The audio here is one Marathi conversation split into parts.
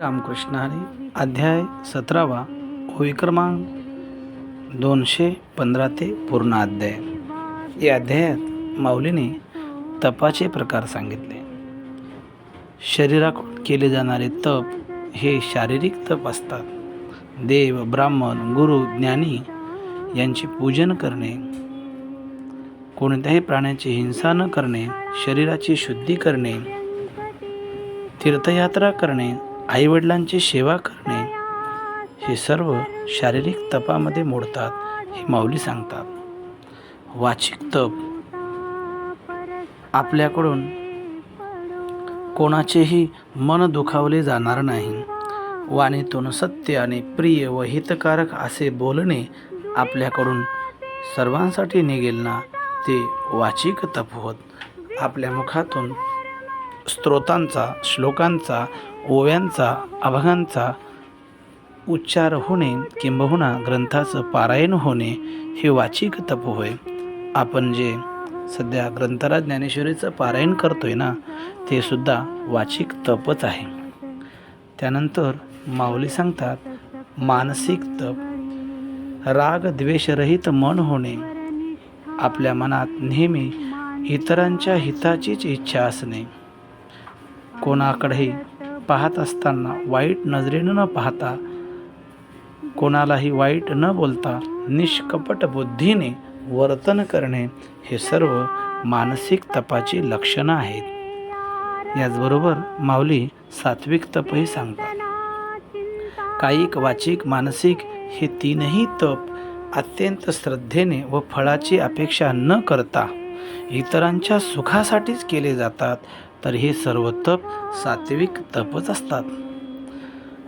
रामकृष्ण हरी अध्याय सतरावा ओवी क्रमांक दोनशे पंधरा ते पूर्ण अध्याय. या अध्यायात माऊलीने तपाचे प्रकार सांगितले. शरीराकडून केले जाणारे तप हे शारीरिक तप असतात. देव ब्राह्मण गुरु ज्ञानी यांचे पूजन करणे कोणत्याही प्राण्याची हिंसा न करणे शरीराची शुद्धी करणे तीर्थयात्रा करणे आईवडिलांची सेवा करणे हे सर्व शारीरिक तपामध्ये मोडतात हे माऊली सांगतात. वाचिक तप आपल्याकडून कोणाचेही मन दुखावले जाणार नाही. वाणीतून सत्य आणि प्रिय व हितकारक असे बोलणे आपल्याकडून सर्वांसाठी निघेल ना ते वाचिक तप होत. आपल्या मुखातून स्त्रोतांचा श्लोकांचा ओव्यांचा अभंगांचा उच्चार होणे किंबहुना ग्रंथाचं पारायण होणे हे वाचिक तप होय. आपण जे सध्या ग्रंथराज ज्ञानेश्वरीचं पारायण करतोय ना ते सुद्धा वाचिक तपच आहे. त्यानंतर माऊली सांगतात मानसिक तप राग द्वेषरहित मन होणे. आपल्या मनात नेहमी इतरांच्या हिताचीच इच्छा असणे. कोणाकडेही पाहत असताना वाईट नजरेनं न पाहता कोणालाही वाईट न बोलता निष्कपट बुद्धीने वर्तन करणे हे सर्व मानसिक तपाची लक्षणं आहेत. याचबरोबर माऊली सात्विक तपही सांगतात. कायिक वाचिक मानसिक हे तीनही तप अत्यंत श्रद्धेने व फळाची अपेक्षा न करता इतरांच्या सुखासाठीच केले जातात तर हे सर्व तप सात्विक तपच असतात.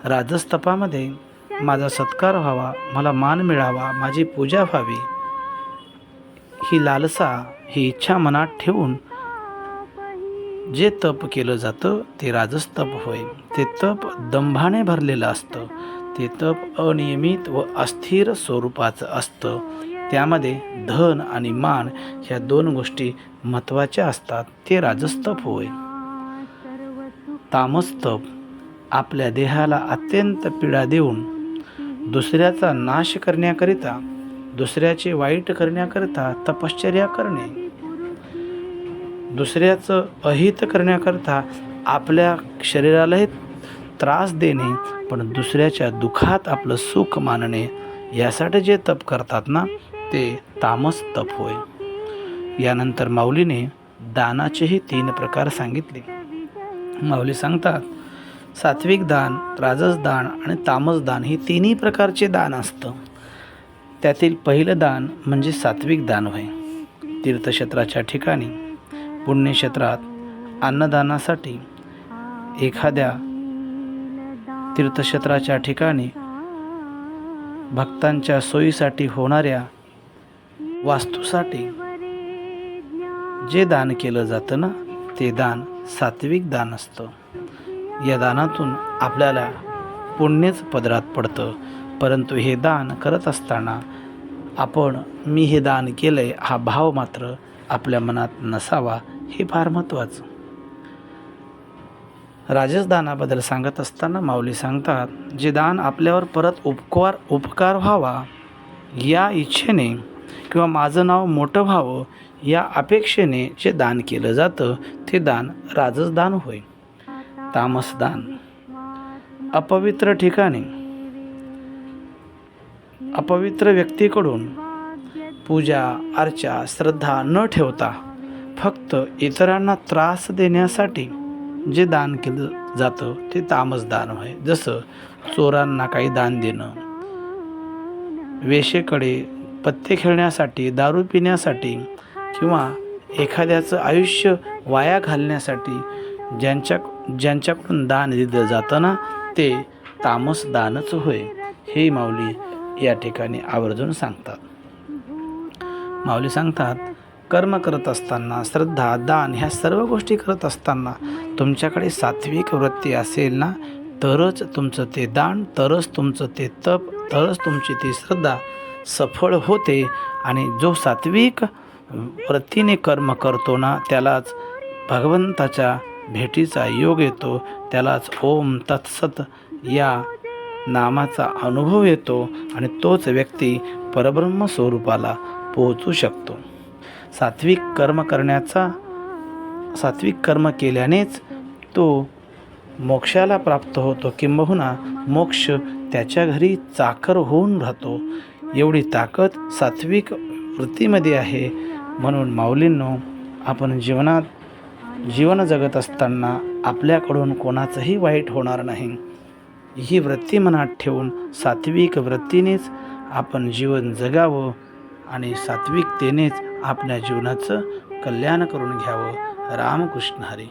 राजस्तपामध्ये माझा सत्कार व्हावा मला मान मिळावा माझी पूजा व्हावी ही लालसा ही इच्छा मनात ठेवून जे तप केलं जातं ते राजस्तप होय. ते तप दंभाने भरलेलं असतं. ते तप अनियमित व अस्थिर स्वरूपाचं असतं. त्यामध्ये धन आणि मान ह्या दोन गोष्टी महत्त्वाच्या असतात. ते राजस्तप होय. तामस्तप आपल्या देहाला अत्यंत पीडा देऊन दुसऱ्याचा नाश करण्याकरिता दुसऱ्याचे वाईट करण्याकरिता तपश्चर्या करणे दुसऱ्याचं अहित करण्याकरता आपल्या शरीरालाही त्रास देणे पण दुसऱ्याच्या दुःखात आपलं सुख मानणे यासाठी जे तप करतात ना ते तामस तप होय. यानंतर माऊलीने दानाचेही तीन प्रकार सांगितले. माऊली सांगतात सात्विक दान राजस दान आणि तामस दान हे तिन्ही प्रकारचे दान असतं. त्यातील पहिलं दान म्हणजे सात्विक दान होय. तीर्थक्षेत्राच्या ठिकाणी पुण्यक्षेत्रात अन्नदानासाठी एखाद्या तीर्थक्षेत्राच्या ठिकाणी भक्तांच्या सोयीसाठी होणाऱ्या वास्तूसाठी जे दान केलं जातं ना ते दान सात्विक दान असतं. या दानातून आपल्याला पुण्यच पदरात पडतं. परंतु हे दान करत असताना आपण मी हे दान केलं आहे हा भाव मात्र आपल्या मनात नसावा हे फार महत्त्वाचं. राजसदानाबद्दल सांगत असताना माऊली सांगतात जे दान आपल्यावर परत उपकार उपकार व्हावा या इच्छेने किंवा माझं नाव मोठं व्हावं या अपेक्षेने जे दान केलं जातं ते दान राजसदान होय. तामसदान अपवित्र ठिकाणी अपवित्र व्यक्तीकडून पूजा अर्चा श्रद्धा न ठेवता फक्त इतरांना त्रास देण्यासाठी जे दान केलं जातं ते तामस दान आहे जसं चोरांना काही दान देणं वेशेकडे पत्ते खेळण्यासाठी दारू पिण्यासाठी किंवा एखाद्याचं आयुष्य वाया घालण्यासाठी ज्यांच्या ज्यांच्याकडून दान दिलं जातं ना ते तामस दानच होय हे माऊली या ठिकाणी आवर्जून सांगतात. माऊली सांगतात कर्म करत असताना श्रद्धा दान ह्या सर्व गोष्टी करत असताना तुमच्याकडे सात्विक वृत्ती असेल ना तरच तुमचं ते दान तरच तुमचं ते तप तरच तुमची ती श्रद्धा सफळ होते आणि जो सात्विक वृत्तीने कर्म करतो ना त्यालाच भगवंताच्या भेटीचा योग येतो त्यालाच ओम तत्सत या नामाचा अनुभव येतो आणि तोच व्यक्ती परब्रह्म स्वरूपाला पोहोचू शकतो. सात्विक कर्म करण्याचा सात्विक कर्म केल्यानेच तो मोक्षाला प्राप्त होतो किंबहुना मोक्ष त्याच्या घरी चाकर होऊन राहतो. एवढी ताकद सात्विक वृत्तीमध्ये आहे. म्हणून माऊलींनो आपण जीवनात जीवन जगत असताना आपल्याकडून कोणाचंही वाईट होणार नाही. ही वृत्ती मनात ठेवून सात्विक वृत्तीनेच आपण जीवन जगावं आणि सात्विकतेनेच आपल्या जीवनाचं कल्याण करून घ्यावं. रामकृष्ण हरी.